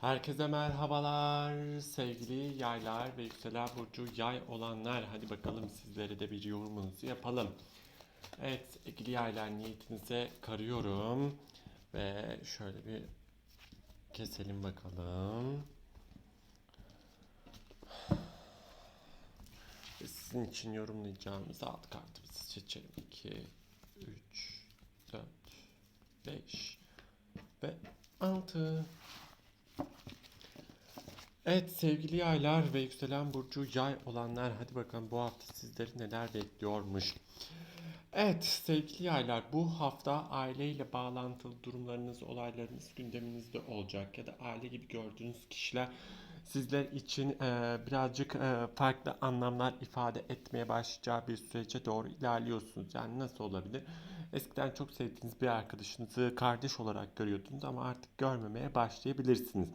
Herkese merhabalar sevgili yaylar ve yükselen burcu yay olanlar. Hadi bakalım sizlere de bir yorumunuzu yapalım. Evet sevgili yaylar niyetinize karıyorum. Ve şöyle bir keselim bakalım. Ve sizin için yorumlayacağımız alt kartımızı seçelim. 2, 3, 4, 5 ve 6. Evet sevgili yaylar ve yükselen burcu yay olanlar hadi bakalım bu hafta sizleri neler bekliyormuş. Evet sevgili yaylar bu hafta aileyle bağlantılı durumlarınız, olaylarınız gündeminizde olacak ya da aile gibi gördüğünüz kişiler sizler için e, birazcık e, farklı anlamlar ifade etmeye başlayacağı bir sürece doğru ilerliyorsunuz. Yani nasıl olabilir? Eskiden çok sevdiğiniz bir arkadaşınızı kardeş olarak görüyordunuz ama artık görmemeye başlayabilirsiniz.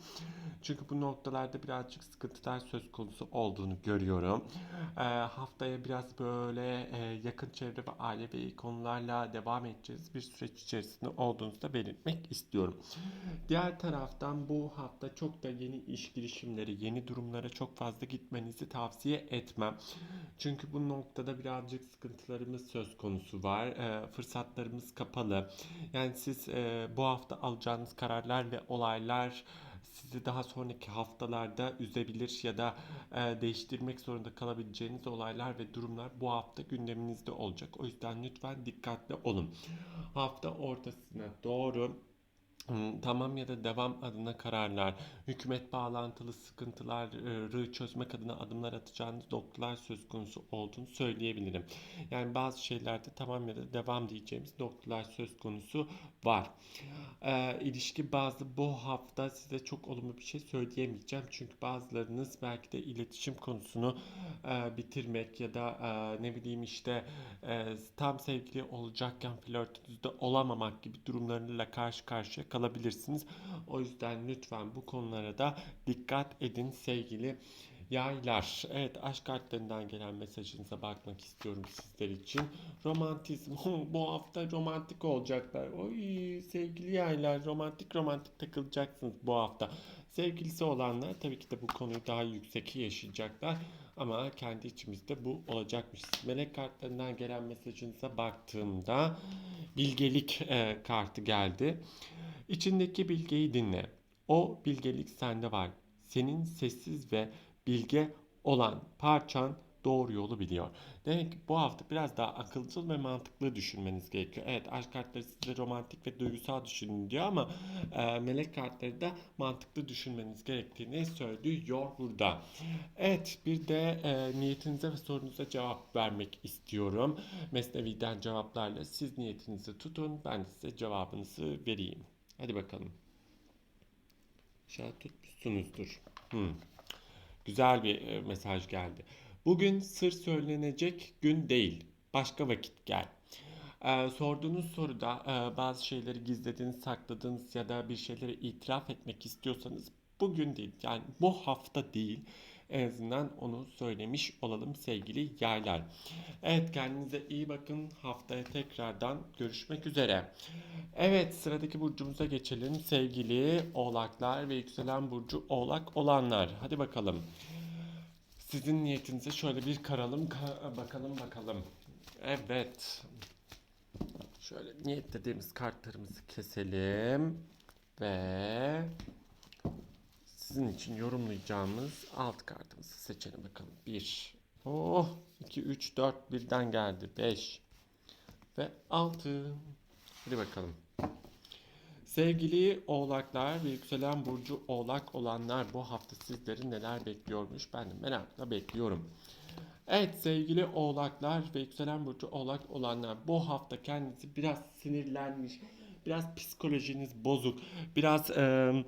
Çünkü bu noktalarda birazcık sıkıntılar söz konusu olduğunu görüyorum. Ee, haftaya biraz böyle e, yakın çevre ve ailevi konularla devam edeceğiz bir süreç içerisinde olduğunuzu da belirtmek istiyorum. Diğer taraftan bu hafta çok da yeni iş girişimleri, yeni durumlara çok fazla gitmenizi tavsiye etmem. Çünkü bu noktada birazcık sıkıntılarımız söz konusu var. Ee, fırsatlarımız kapalı. Yani siz e, bu hafta alacağınız kararlar ve olaylar sizi daha sonraki haftalarda üzebilir ya da e, değiştirmek zorunda kalabileceğiniz olaylar ve durumlar bu hafta gündeminizde olacak. O yüzden lütfen dikkatli olun. Hafta ortasına doğru Tamam ya da devam adına kararlar, hükümet bağlantılı sıkıntıları çözmek adına adımlar atacağınız noktalar söz konusu olduğunu söyleyebilirim. Yani bazı şeylerde tamam ya da devam diyeceğimiz noktalar söz konusu var. Ee, ilişki bazı bu hafta size çok olumlu bir şey söyleyemeyeceğim. Çünkü bazılarınız belki de iletişim konusunu e, bitirmek ya da e, ne bileyim işte e, tam sevgili olacakken flörtünüzde olamamak gibi durumlarla karşı karşıya kalabilirsiniz. O yüzden lütfen bu konulara da dikkat edin sevgili yaylar. Evet aşk kartlarından gelen mesajınıza bakmak istiyorum sizler için. Romantizm bu hafta romantik olacaklar. Oy sevgili yaylar romantik romantik takılacaksınız bu hafta. Sevgilisi olanlar tabii ki de bu konuyu daha yüksek yaşayacaklar. Ama kendi içimizde bu olacakmış. Melek kartlarından gelen mesajınıza baktığımda bilgelik e, kartı geldi. İçindeki bilgeyi dinle. O bilgelik sende var. Senin sessiz ve bilge olan parçan doğru yolu biliyor. Demek ki bu hafta biraz daha akılcıl ve mantıklı düşünmeniz gerekiyor. Evet aşk kartları size romantik ve duygusal düşünün diyor ama e, melek kartları da mantıklı düşünmeniz gerektiğini söylüyor burada. Evet bir de e, niyetinize ve sorunuza cevap vermek istiyorum. Mesnevi'den cevaplarla siz niyetinizi tutun ben size cevabınızı vereyim. Hadi bakalım. İnşallah tutmuşsunuzdur. Hmm. Güzel bir e, mesaj geldi. Bugün sır söylenecek gün değil. Başka vakit gel. Ee, sorduğunuz soruda e, bazı şeyleri gizlediniz, sakladınız ya da bir şeyleri itiraf etmek istiyorsanız bugün değil. Yani bu hafta değil. En azından onu söylemiş olalım sevgili yaylar. Evet kendinize iyi bakın. Haftaya tekrardan görüşmek üzere. Evet sıradaki burcumuza geçelim. Sevgili oğlaklar ve yükselen burcu oğlak olanlar. Hadi bakalım. Sizin niyetinize şöyle bir karalım ka- bakalım bakalım. Evet. Şöyle niyetlediğimiz kartlarımızı keselim ve sizin için yorumlayacağımız alt kartımızı seçelim bakalım. 1. Oh 2 3 4 birden geldi. 5 ve 6. Hadi bakalım. Sevgili oğlaklar ve yükselen burcu oğlak olanlar bu hafta sizleri neler bekliyormuş ben de merakla bekliyorum. Evet sevgili oğlaklar ve yükselen burcu oğlak olanlar bu hafta kendinizi biraz sinirlenmiş, biraz psikolojiniz bozuk, biraz eee,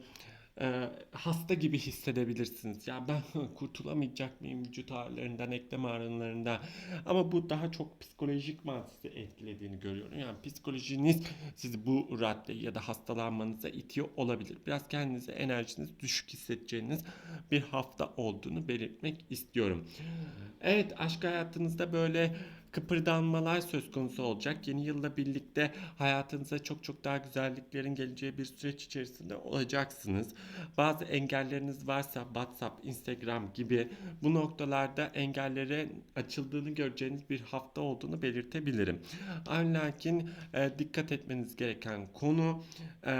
eee, hasta gibi hissedebilirsiniz. Ya ben kurtulamayacak mıyım vücut ağrılarından, eklem ağrılarından ama bu daha çok psikolojik sizi etkilediğini görüyorum. Yani psikolojiniz sizi bu raddeye ya da hastalanmanıza itiyor olabilir. Biraz kendinize enerjiniz düşük hissedeceğiniz bir hafta olduğunu belirtmek istiyorum. Evet aşk hayatınızda böyle kıpırdanmalar söz konusu olacak. Yeni yılla birlikte hayatınıza çok çok daha güzelliklerin geleceği bir süreç içerisinde olacaksınız. Bazı engelleriniz varsa WhatsApp, Instagram gibi bu noktalarda engellerin açıldığını göreceğiniz bir hafta olduğunu belirtebilirim. Lakin e, dikkat etmeniz gereken konu e,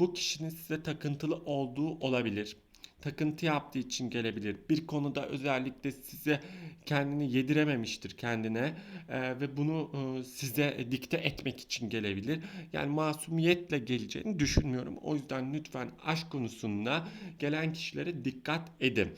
bu kişinin size takıntılı olduğu olabilir takıntı yaptığı için gelebilir. Bir konuda özellikle size kendini yedirememiştir kendine e, ve bunu e, size dikte etmek için gelebilir. Yani masumiyetle geleceğini düşünmüyorum. O yüzden lütfen aşk konusunda gelen kişilere dikkat edin.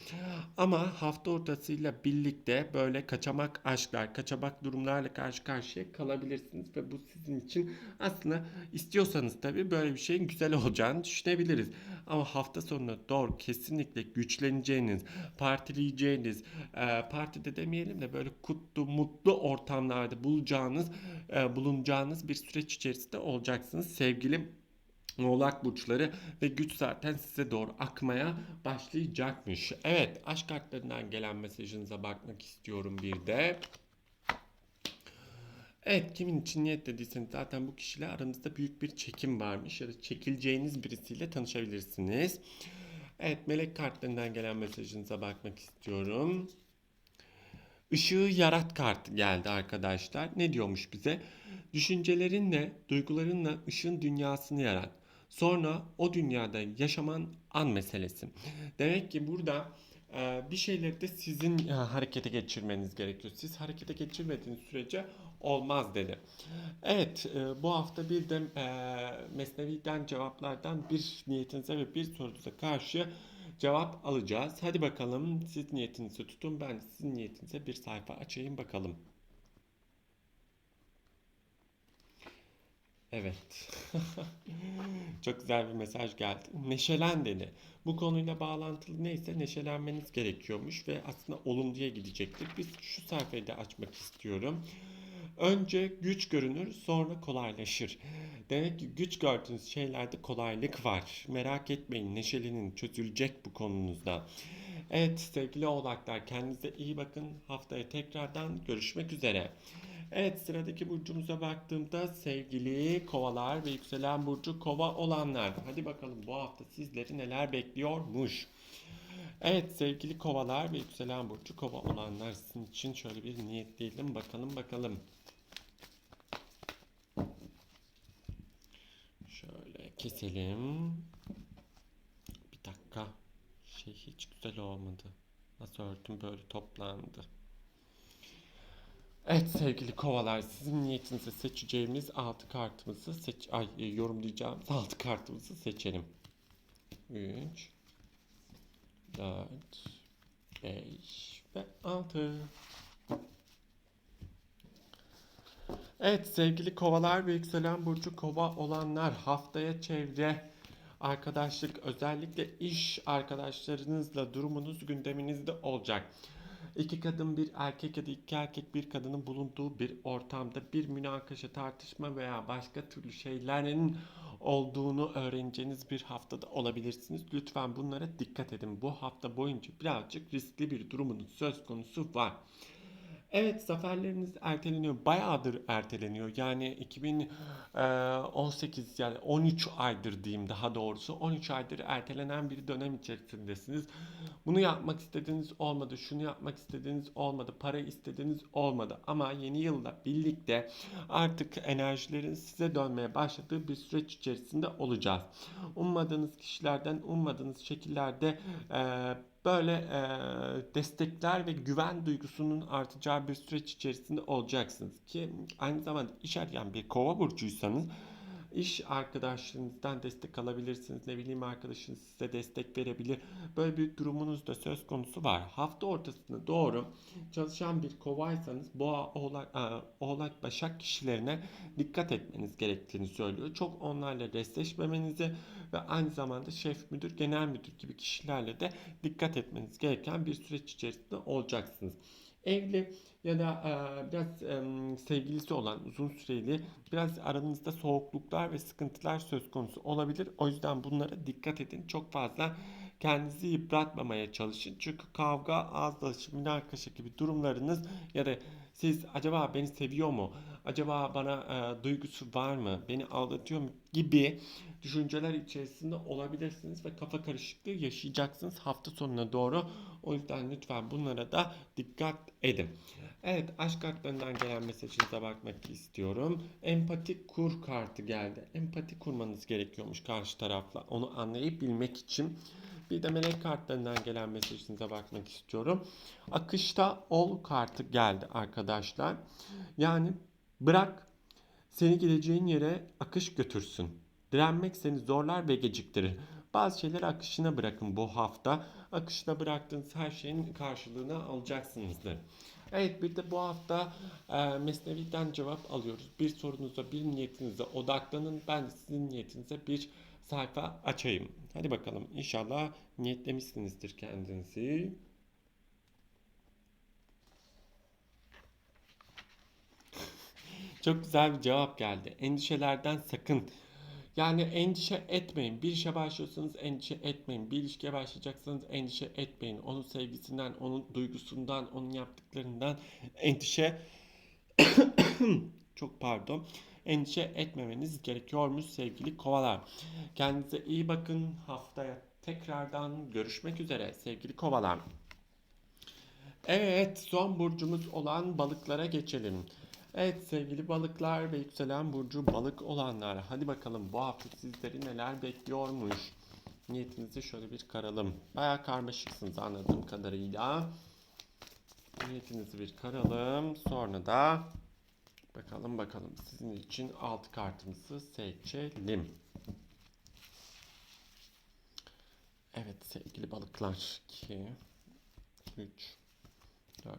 Ama hafta ortasıyla birlikte böyle kaçamak aşklar, kaçamak durumlarla karşı karşıya kalabilirsiniz ve bu sizin için aslında istiyorsanız tabii böyle bir şeyin güzel olacağını düşünebiliriz. Ama hafta sonuna doğru kesinlikle güçleneceğiniz, partileyeceğiniz, e, partide demeyelim de böyle kutlu, mutlu ortamlarda bulacağınız, e, bulunacağınız bir süreç içerisinde olacaksınız sevgili Oğlak burçları ve güç zaten size doğru akmaya başlayacakmış. Evet, aşk kartlarından gelen mesajınıza bakmak istiyorum bir de. Evet, kimin için niyet dediyseniz zaten bu kişiyle aranızda büyük bir çekim varmış ya da çekileceğiniz birisiyle tanışabilirsiniz. Evet, melek kartlarından gelen mesajınıza bakmak istiyorum. Işığı yarat kartı geldi arkadaşlar. Ne diyormuş bize? Düşüncelerinle, duygularınla ışığın dünyasını yarat. Sonra o dünyada yaşaman an meselesi. Demek ki burada bir şeyleri de sizin e, harekete geçirmeniz gerekiyor. Siz harekete geçirmediğiniz sürece olmaz dedi. Evet, e, bu hafta bir de e, Mesnevi'den cevaplardan bir niyetinize ve bir sorunuza karşı cevap alacağız. Hadi bakalım siz niyetinizi tutun. Ben sizin niyetinize bir sayfa açayım bakalım. Evet. Çok güzel bir mesaj geldi. Neşelen dedi. Bu konuyla bağlantılı neyse neşelenmeniz gerekiyormuş ve aslında olumluya gidecektir. Biz şu sayfayı da açmak istiyorum. Önce güç görünür, sonra kolaylaşır. Demek ki güç gördüğünüz şeylerde kolaylık var. Merak etmeyin, neşelenin, çözülecek bu konunuzda. Evet sevgili oğlaklar kendinize iyi bakın. Haftaya tekrardan görüşmek üzere. Evet sıradaki burcumuza baktığımda sevgili kovalar ve yükselen burcu kova olanlar. Hadi bakalım bu hafta sizleri neler bekliyormuş. Evet sevgili kovalar ve yükselen burcu kova olanlar sizin için şöyle bir niyetleyelim bakalım bakalım. Şöyle keselim. Bir dakika. Şey hiç güzel olmadı. Nasıl örtüm böyle toplandı. Evet sevgili kovalar sizin niyetinize seçeceğimiz 6 kartımızı seç ay e, yorumlayacağımız 6 kartımızı seçelim. 3 4 5 ve 6 Evet sevgili kovalar ve yükselen burcu kova olanlar haftaya çevre arkadaşlık özellikle iş arkadaşlarınızla durumunuz gündeminizde olacak. İki kadın bir erkek ya da iki erkek bir kadının bulunduğu bir ortamda bir münakaşa tartışma veya başka türlü şeylerin olduğunu öğreneceğiniz bir haftada olabilirsiniz. Lütfen bunlara dikkat edin. Bu hafta boyunca birazcık riskli bir durumunuz söz konusu var. Evet zaferleriniz erteleniyor. Bayağıdır erteleniyor. Yani 2018 yani 13 aydır diyeyim daha doğrusu. 13 aydır ertelenen bir dönem içerisindesiniz. Bunu yapmak istediğiniz olmadı. Şunu yapmak istediğiniz olmadı. Para istediğiniz olmadı. Ama yeni yılda birlikte artık enerjilerin size dönmeye başladığı bir süreç içerisinde olacağız. Ummadığınız kişilerden, ummadığınız şekillerde eee böyle e, destekler ve güven duygusunun artacağı bir süreç içerisinde olacaksınız ki aynı zamanda iş arayan bir kova burcuysanız iş arkadaşlarınızdan destek alabilirsiniz. Ne bileyim arkadaşınız size destek verebilir. Böyle bir durumunuz da söz konusu var. Hafta ortasına doğru çalışan bir kovaysanız boğa, oğlak, oğlak, başak kişilerine dikkat etmeniz gerektiğini söylüyor. Çok onlarla restleşmemenizi ve aynı zamanda şef müdür, genel müdür gibi kişilerle de dikkat etmeniz gereken bir süreç içerisinde olacaksınız. Evli ya da e, biraz e, sevgilisi olan uzun süreli biraz aranızda soğukluklar ve sıkıntılar söz konusu olabilir. O yüzden bunlara dikkat edin. Çok fazla kendinizi yıpratmamaya çalışın. Çünkü kavga, ağızdaşı, münakaşa gibi durumlarınız ya da Siz acaba beni seviyor mu? Acaba bana e, duygusu var mı? Beni aldatıyor mu? Gibi düşünceler içerisinde olabilirsiniz ve kafa karışıklığı yaşayacaksınız hafta sonuna doğru. O yüzden lütfen bunlara da dikkat edin. Evet, aşk kartlarından gelen mesajınıza bakmak istiyorum. Empati kur kartı geldi. Empati kurmanız gerekiyormuş karşı tarafla. Onu anlayıp bilmek için. Bir de melek kartlarından gelen mesajınıza bakmak istiyorum. Akışta ol kartı geldi arkadaşlar. Yani bırak seni gideceğin yere akış götürsün. Direnmek seni zorlar ve geciktirir. Bazı şeyleri akışına bırakın bu hafta. Akışına bıraktığınız her şeyin karşılığını alacaksınızdır. Evet bir de bu hafta e, Mesnevi'den cevap alıyoruz. Bir sorunuza, bir niyetinize odaklanın. Ben sizin niyetinize bir sayfa açayım. Hadi bakalım inşallah niyetlemişsinizdir kendinizi. Çok güzel bir cevap geldi. Endişelerden sakın. Yani endişe etmeyin. Bir işe başlıyorsanız endişe etmeyin. Bir ilişkiye başlayacaksanız endişe etmeyin. Onun sevgisinden, onun duygusundan, onun yaptıklarından endişe çok pardon. Endişe etmemeniz gerekiyormuş sevgili kovalar. Kendinize iyi bakın. Haftaya tekrardan görüşmek üzere sevgili kovalar. Evet, son burcumuz olan balıklara geçelim. Evet sevgili balıklar ve yükselen burcu balık olanlar. Hadi bakalım bu hafta sizleri neler bekliyormuş. Niyetinizi şöyle bir karalım. Baya karmaşıksınız anladığım kadarıyla. Niyetinizi bir karalım. Sonra da bakalım bakalım sizin için alt kartımızı seçelim. Evet sevgili balıklar. 2 3 4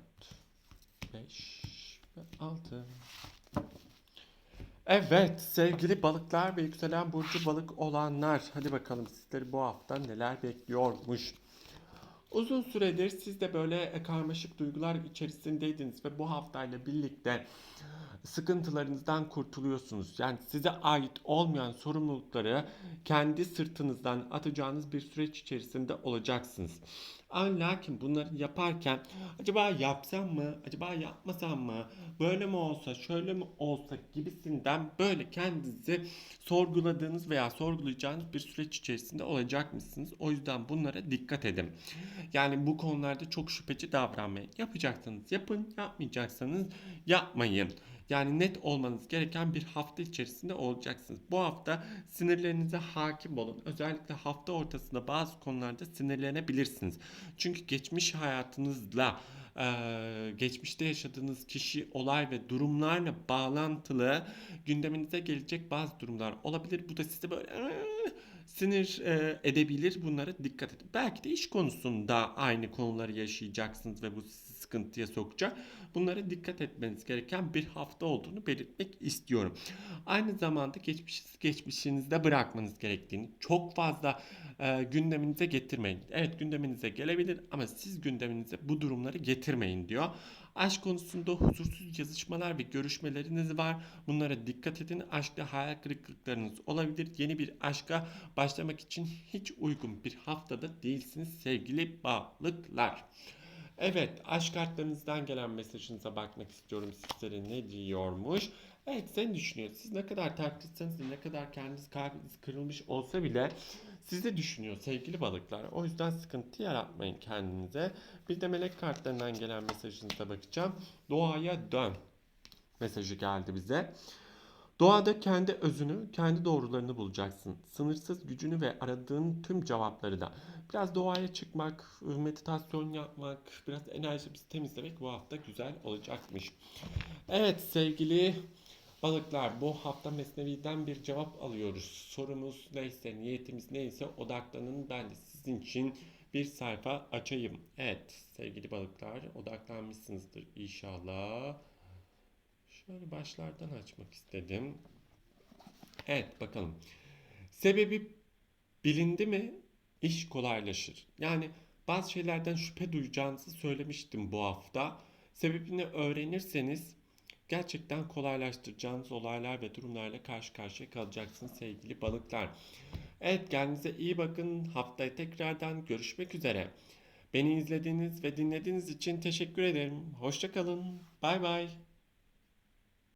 5 6 Evet sevgili balıklar ve yükselen burcu balık olanlar. Hadi bakalım sizleri bu hafta neler bekliyormuş. Uzun süredir siz de böyle karmaşık duygular içerisindeydiniz ve bu haftayla birlikte sıkıntılarınızdan kurtuluyorsunuz. Yani size ait olmayan sorumlulukları kendi sırtınızdan atacağınız bir süreç içerisinde olacaksınız. Lakin bunları yaparken acaba yapsam mı, acaba yapmasam mı, böyle mi olsa, şöyle mi olsa gibisinden böyle kendinizi sorguladığınız veya sorgulayacağınız bir süreç içerisinde olacak mısınız? O yüzden bunlara dikkat edin. Yani bu konularda çok şüpheci davranmayın. Yapacaksanız yapın, yapmayacaksanız yapmayın. Yani net olmanız gereken bir hafta içerisinde olacaksınız. Bu hafta sinirlerinize hakim olun. Özellikle hafta ortasında bazı konularda sinirlenebilirsiniz. Çünkü geçmiş hayatınızla geçmişte yaşadığınız kişi, olay ve durumlarla bağlantılı gündeminize gelecek bazı durumlar olabilir. Bu da sizi böyle sinir e, edebilir. Bunlara dikkat edin. Belki de iş konusunda aynı konuları yaşayacaksınız ve bu sizi sıkıntıya sokacak. Bunlara dikkat etmeniz gereken bir hafta olduğunu belirtmek istiyorum. Aynı zamanda geçmiş, geçmişinizde bırakmanız gerektiğini çok fazla e, gündeminize getirmeyin. Evet gündeminize gelebilir ama siz gündeminize bu durumları getirmeyin diyor. Aşk konusunda huzursuz yazışmalar ve görüşmeleriniz var. Bunlara dikkat edin. Aşkta hayal kırıklıklarınız olabilir. Yeni bir aşka başlamak için hiç uygun bir haftada değilsiniz sevgili balıklar. Evet, aşk kartlarınızdan gelen mesajınıza bakmak istiyorum sizlere ne diyormuş. Evet, sen düşünüyor. Siz ne kadar terklitseniz ne kadar kendiniz kalbiniz kırılmış olsa bile sizi düşünüyor sevgili balıklar. O yüzden sıkıntı yaratmayın kendinize. Bir de melek kartlarından gelen mesajınıza bakacağım. Doğaya dön mesajı geldi bize. Doğada kendi özünü, kendi doğrularını bulacaksın. Sınırsız gücünü ve aradığın tüm cevapları da. Biraz doğaya çıkmak, meditasyon yapmak, biraz enerjimizi temizlemek bu hafta güzel olacakmış. Evet sevgili balıklar bu hafta Mesnevi'den bir cevap alıyoruz. Sorumuz neyse, niyetimiz neyse odaklanın. Ben de sizin için bir sayfa açayım. Evet sevgili balıklar odaklanmışsınızdır inşallah. Şöyle başlardan açmak istedim. Evet bakalım. Sebebi bilindi mi iş kolaylaşır. Yani bazı şeylerden şüphe duyacağınızı söylemiştim bu hafta. Sebebini öğrenirseniz gerçekten kolaylaştıracağınız olaylar ve durumlarla karşı karşıya kalacaksınız sevgili balıklar. Evet kendinize iyi bakın. Haftaya tekrardan görüşmek üzere. Beni izlediğiniz ve dinlediğiniz için teşekkür ederim. Hoşça kalın. Bay bay.